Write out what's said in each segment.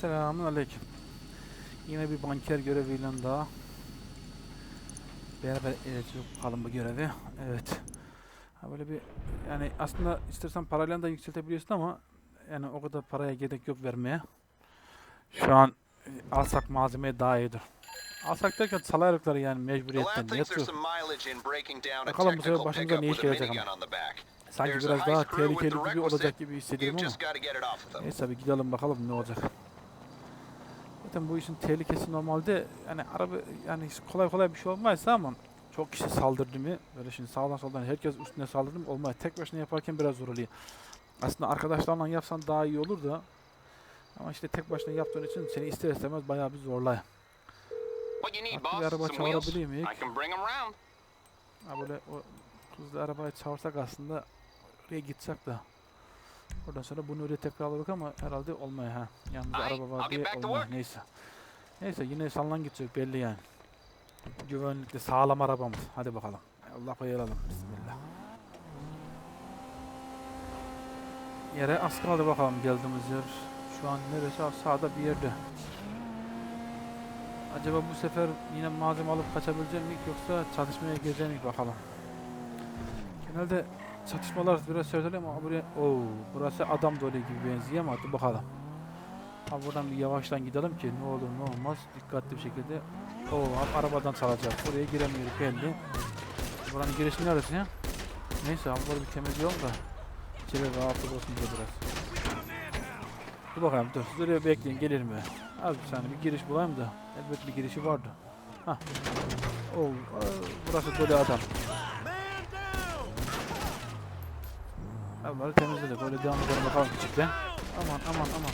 Selamun aleyküm. Yine bir banker göreviyle daha beraber ilerleyeceğiz bakalım bu görevi. Evet. Ha böyle bir yani aslında istersen parayla da yükseltebiliyorsun ama yani o kadar paraya gerek yok vermeye. Şu an e, alsak malzemeye daha iyidir. Alsak derken salaylıkları yani mecburiyetten yatıyor. Bakalım bu sefer başımıza ne iş gelecek ama. Sanki biraz daha tehlikeli gibi olacak gibi hissediyorum ama. Neyse bir gidelim bakalım ne olacak. Zaten bu işin tehlikesi normalde yani araba yani kolay kolay bir şey olmazsa ama çok kişi saldırdı mı böyle şimdi sağdan soldan herkes üstüne saldırdı mı olmaz. Tek başına yaparken biraz zor oluyor. Aslında arkadaşlarla yapsan daha iyi olur da ama işte tek başına yaptığın için seni ister istemez bayağı bir bir boss? araba çağırabiliyor muyuz? Ha böyle o hızlı arabayı çağırsak aslında oraya gitsek de. Oradan sonra bunu öyle tekrar alırız ama herhalde olmuyor ha. Yanımızda araba var diye olmuyor. Neyse. Neyse yine sallan gidecek belli yani. Güvenlikli sağlam arabamız. Hadi bakalım. Allah koyalım. Bismillah. Yere az kaldı bakalım geldiğimiz yer. Şu an neresi? Sağda bir yerde. Acaba bu sefer yine malzeme alıp kaçabilecek miyik yoksa çatışmaya girecek miyik bakalım. Genelde çatışmalar biraz sert oluyor ama buraya Oo, burası adam dolu gibi benziyor ama hadi bakalım. Ha buradan bir yavaştan gidelim ki ne olur ne olmaz dikkatli bir şekilde. Oo abi arabadan çalacak. Buraya giremiyoruz belli. Buranın girişi neresi ya? Neyse abi böyle bir temizliyorum da. İçeri rahat olsun diye biraz. Dur bakalım dur. Oraya bekleyin gelir mi? Az bir saniye bir giriş bulayım da. Elbet bir girişi vardı. Hah. Oo, burası dolu adam. Bunları temizledik. Böyle devam edelim bakalım küçükten. Aman aman aman.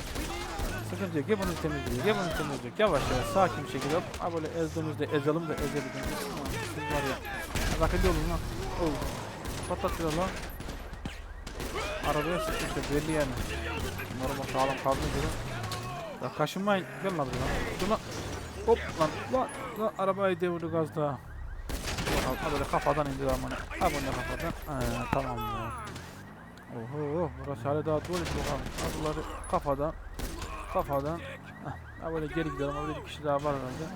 Sıkıntı yok. Ya bunu temizleyecek, ya bunu temizleyecek. Yavaş yavaş sakin bir şekilde. Ha böyle ezdiğimizde ezelim de ezelim. Aman siz var ya. Akıllı olun lan. Oo. Patlatıyor lan. Arabaya sıkıştı belli yani. Normal sağlam kaldı gibi. Ya kaşınmayın. Gel lan buraya. Dur lan. Hop lan lan. lan. Arabayı devirdi gazda. Ha böyle kafadan indir amına. Ha bunu da kafadan. Ee, tamam ya. Oho burası hala daha dolu bakalım. Bunları kafadan. Kafadan. Ha böyle geri gidelim. Orada bir kişi daha var herhalde.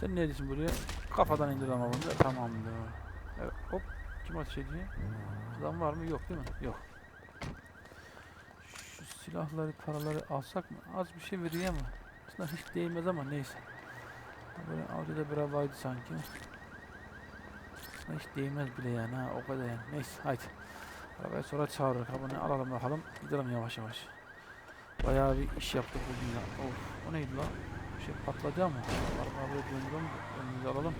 Sen ne diyorsun buraya? Kafadan indir ama bunu. Tamamdır. Evet hop. Kim ateş ediyor? Adam var mı? Yok değil mi? Yok. Şu silahları, paraları alsak mı? Az bir şey veriyor ama. Aslında hiç değmez ama neyse. Böyle Audi'de biraz vardı sanki. Aslında hiç değmez bile yani ha o kadar yani. Neyse haydi. Arabayı sonra çağırırız. Ha bunu alalım bakalım. Gidelim yavaş yavaş. Bayağı bir iş yaptık bugün ya. Of o neydi lan? Bir şey patladı ama. Arabayı döndürelim. Önümüzü alalım.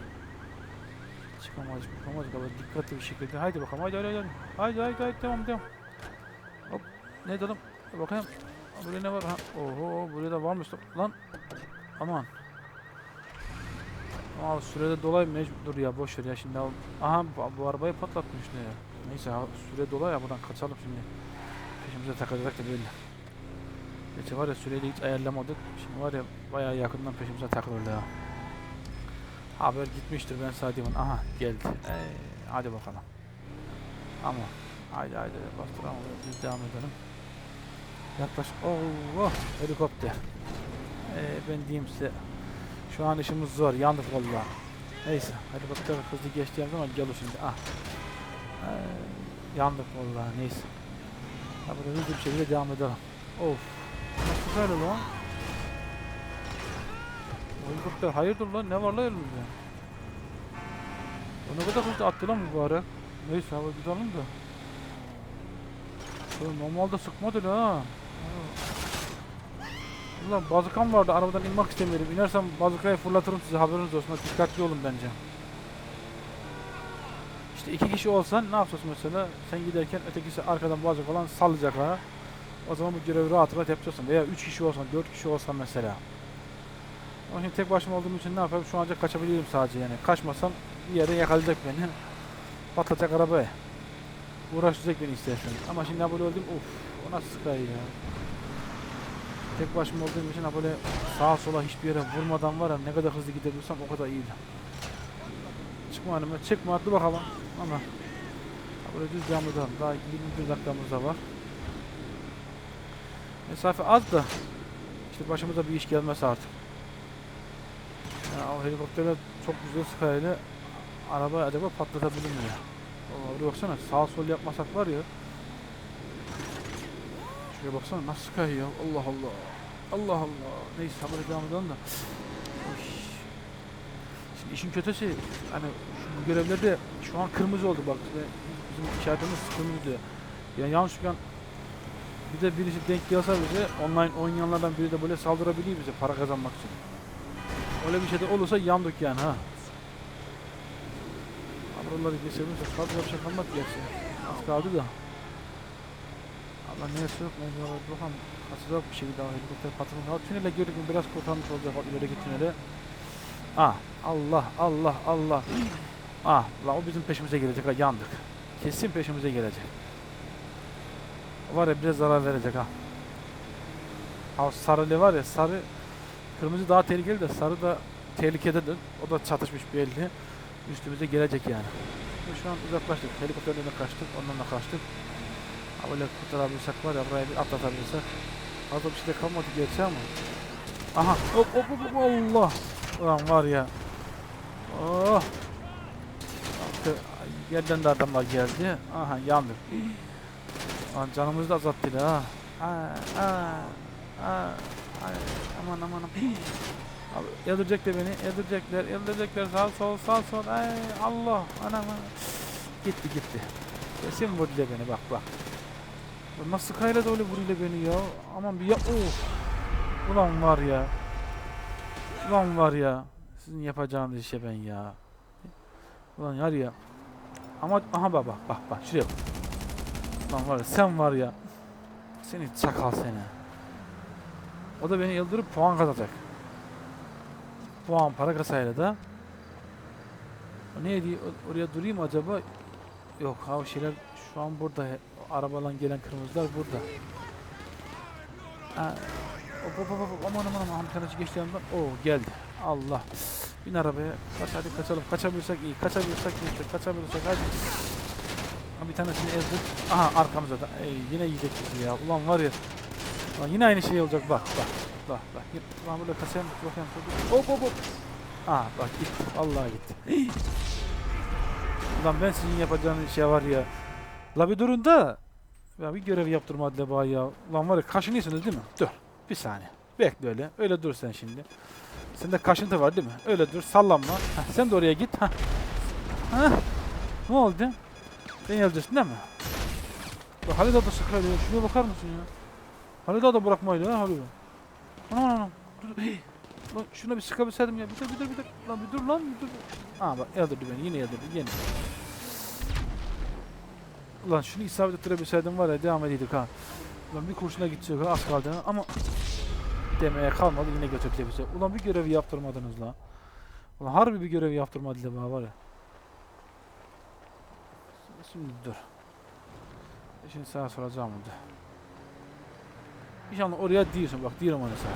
Çıkamaz çıkamaz galiba dikkatli bir şekilde. Haydi bakalım haydi haydi haydi. Haydi haydi haydi devam devam. Hop ne? Dur Bakayım. Ha, Burada ne var? Ha. Oho buraya da varmış. Lan aman. Aa sürede dolay mecbur ya boş ver ya şimdi al. Aha bu arabayı patlatmış ne ya. Neyse ha, süre dolay ya buradan kaçalım şimdi. Peşimize takılacak da belli. Geçe var ya süreyi hiç ayarlamadık. Şimdi var ya bayağı yakından peşimize takılırdı ya. Haber gitmiştir ben diyeyim. Aha geldi. Ee, hadi bakalım. Ama haydi haydi bastıralım biz devam edelim. Yaklaş. Allah helikopter. Ee, ben diyeyim size şu an işimiz zor. Yandık valla. Neyse helikopter hızlı geçtiğim zaman geliyor şimdi. Ah. Yandık valla neyse. Ha burada hızlı bir şekilde devam edelim. Of. Böyle lan? Helikopter hayırdır lan ne var lan elimizde? O ne kadar hızlı attı lan mübarek. Neyse hava gidelim de. Oğlum normalde sıkmadı ha. Ulan bazukam vardı arabadan inmek istemiyorum. İnersem bazukayı fırlatırım size haberiniz olsun. Dikkatli olun bence. İşte iki kişi olsan ne yapacağız mesela? Sen giderken ötekisi arkadan bazı falan sallayacak ha. O zaman bu görevi rahat rahat yapacaksın. Veya üç kişi olsan, dört kişi olsan mesela. Ama şimdi tek başıma olduğum için ne yapayım? Şu ancak kaçabiliyorum sadece yani. Kaçmasam bir yere yakalayacak beni. Patlatacak arabayı. Uğraşacak beni istersen. Ama şimdi böyle öldüm. Uf, o nasıl sıkar ya. Tek başıma olduğum için böyle sağa sola hiçbir yere vurmadan var ya ne kadar hızlı gidebilirsem o kadar iyiydi. Çıkma önüme. Çıkma. Dur bakalım. Ama böyle düz devam edelim. Daha 21 dakikamız da var. Mesafe az da İşte başımıza bir iş gelmesi artık. Ya o helikopterle çok güzel sıkayla araba acaba patlatabilir mi? Vallahi bir baksana sağ sol yapmasak var ya. Şuraya baksana nasıl ya. Allah Allah. Allah Allah. Neyse sabır devam de. Şimdi işin kötüsü hani şu görevlerde şu an kırmızı oldu bak. Bizim işaretimiz kırmızı diyor. Yani yanlışlıkla bir de birisi denk gelse bize online oynayanlardan biri de böyle saldırabiliyor bize para kazanmak için. Öyle bir şey de olursa yandık yani ha. Buraları geçebilirsek fazla bir şey kalmadı gerçi. Az kaldı da. Allah neyse yok var bakalım. Kaçacak bir şey daha helikopter. Ha tünele girdik biraz kurtarmış olacak ilerideki tünele. Ah Allah Allah Allah. Ah la o bizim peşimize gelecek ha yandık. Kesin peşimize gelecek. Var ya bize zarar verecek ha. Ha sarılı var ya sarı kırmızı daha tehlikeli de sarı da tehlikededir. O da çatışmış belli. Üstümüze gelecek yani. Şu an uzaklaştık. Helikopterden de kaçtık. Ondan da kaçtık. Ha böyle kurtarabilsek var ya buraya bir atlatabilsek. Fazla bir şey de kalmadı gerçi ama. Aha hop hop hop, Allah. Ulan var ya. Oh. Artık Yerden de adamlar geldi. Aha yandık. Lan canımızı da azalttı ha. Aa, aa, aa, aman aman aman. Abi öldürecek de beni. Öldürecekler. Öldürecekler. Sağ sol sağ sol. Ay Allah. Anam. anam. Gitti gitti. Kesin vurdu beni bak bak. Nasıl kayla da öyle vuruyor beni ya. Aman bir ya. Of. Ulan var ya. Ulan var ya. Sizin yapacağınız işe ben ya. Ulan var ya. Ama aha bak bak bak bak şuraya bak. Lan var ya sen var ya. Seni çakal seni. O da beni yıldırıp puan kazanacak. Puan para kasayla da. O ne diyor? O- Oraya durayım acaba? Yok ha o şeyler şu an burada. O arabadan gelen kırmızılar burada. Ha, hop hop hop aman aman aman tanesi geçti yanımdan. Oo geldi. Allah. Bin arabaya. Kaç hadi kaçalım. Kaçabilirsek iyi. Kaçabilirsek iyi. Kaçabilirsek hadi. Ha, bir tanesini ezdik. Aha arkamıza da. Ey, yine yiyecek bizi ya. Ulan var ya. Ulan yine aynı şey olacak. Bak bak. Bak bak. Ulan böyle kaçayım. Bakayım. Hop hop hop. Aha bak gitti. Vallahi gitti. Ulan ben sizin yapacağınız şey var ya. La bir durun da. Ya bir görev yaptırmadı bana ya. Ulan var ya kaşınıyorsunuz değil mi? Dur. Bir saniye. Bekle öyle. Öyle dur sen şimdi. Sende kaşıntı var değil mi? Öyle dur. Sallanma. Heh, sen de oraya git. Heh. Heh. Ne oldu? Beni öldürsün değil mi? Bak Halil Ağa da sıkıyor ya. Şuraya bakar mısın ya? Halil Ağa da bırakmaydı ha Halil. Anam anam. Dur. Hey. Lan şuna bir sıkabilseydim ya. Bir dur bir dur bir dur. Lan bir dur lan bir dur. Aa bak öldürdü beni. Yine öldürdü. Yine. Ulan şunu isabet ettirebilseydim var ya devam ediyorduk ha. Ulan bir kurşuna gidecek ha az kaldı ha. ama demeye kalmadı yine götürecek bize. Ulan bir görevi yaptırmadınız la. Ulan harbi bir görevi yaptırmadılar bana var ya. Şimdi dur. Şimdi sana soracağım burada. İnşallah oraya değilsin bak diyorum ona sana.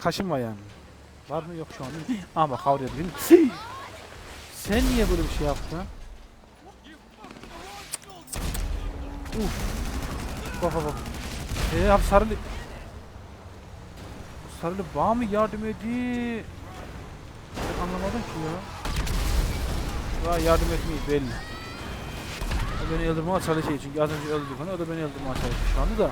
Kaşınma yani. Var mı yok şu an değil? Aa bak havluya değil mi? Sen niye böyle bir şey yaptın? Uf. Bak bak bak. Eee abi sarılı. Sarılı bana mı yardım ediyor? Ben anlamadım ki ya. Daha yardım etmeyi belli. O beni öldürmeye çalışıyor çünkü az önce öldürdük onu o da beni öldürmeye çalışıyor şu anda da.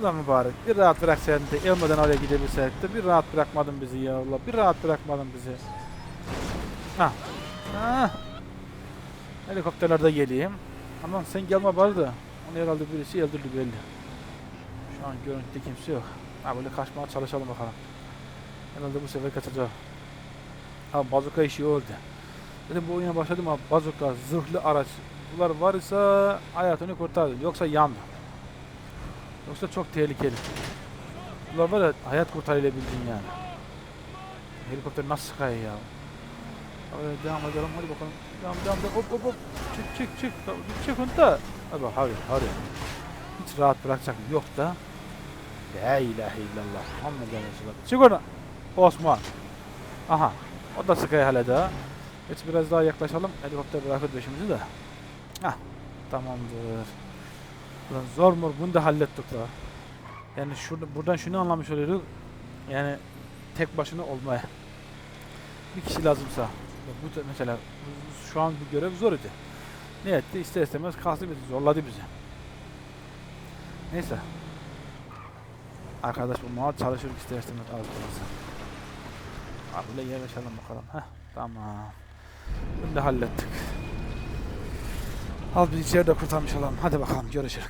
Ulan mübarek bir rahat bırak sen de ölmeden oraya gidebilsek de bir rahat bırakmadın bizi ya Allah bir rahat bırakmadın bizi. Ha. Ha. Helikopterlerde geleyim. Aman sen gelme bari da. Onu herhalde birisi öldürdü belli. Şu an görüntüde kimse yok. Ha böyle kaçmaya çalışalım bakalım. Herhalde bu sefer kaçacak. Ha bazuka işi oldu. Dedim bu oyuna başladım abi bazuka, zırhlı araç. Bunlar varsa hayatını kurtardı. Yoksa yandı. Yoksa çok tehlikeli. Bunlar var ya hayat kurtarılabildin yani. Helikopter nasıl sıkıyor ya? Öyle devam edelim hadi bakalım. Devam devam devam hop hop hop. Çık çık çık. Çık onda. Hadi bak hadi hadi. Hiç rahat bırakacak? Yok da. La ilahe illallah. Muhammeden Resulullah. Çık oradan. Osman. Aha. O da sıkıyor hala daha. Geç biraz daha yaklaşalım. Helikopter bırakır peşimizi de. Hah. Tamamdır. Ulan zor mu? Bunu da hallettik la. Yani şurada buradan şunu anlamış oluyoruz. Yani tek başına olmaya. Bir kişi lazımsa. Bu mesela şu an bu görev zor idi. Ne etti? İster istemez kalktı bizi, zorladı bizi. Neyse. Arkadaş bulmaya çalışır ister istemez az olsa. Abi yerleşelim bakalım. Heh, tamam. Bunu da hallettik. Al biz içeride kurtarmış olalım. Hadi bakalım görüşürüz.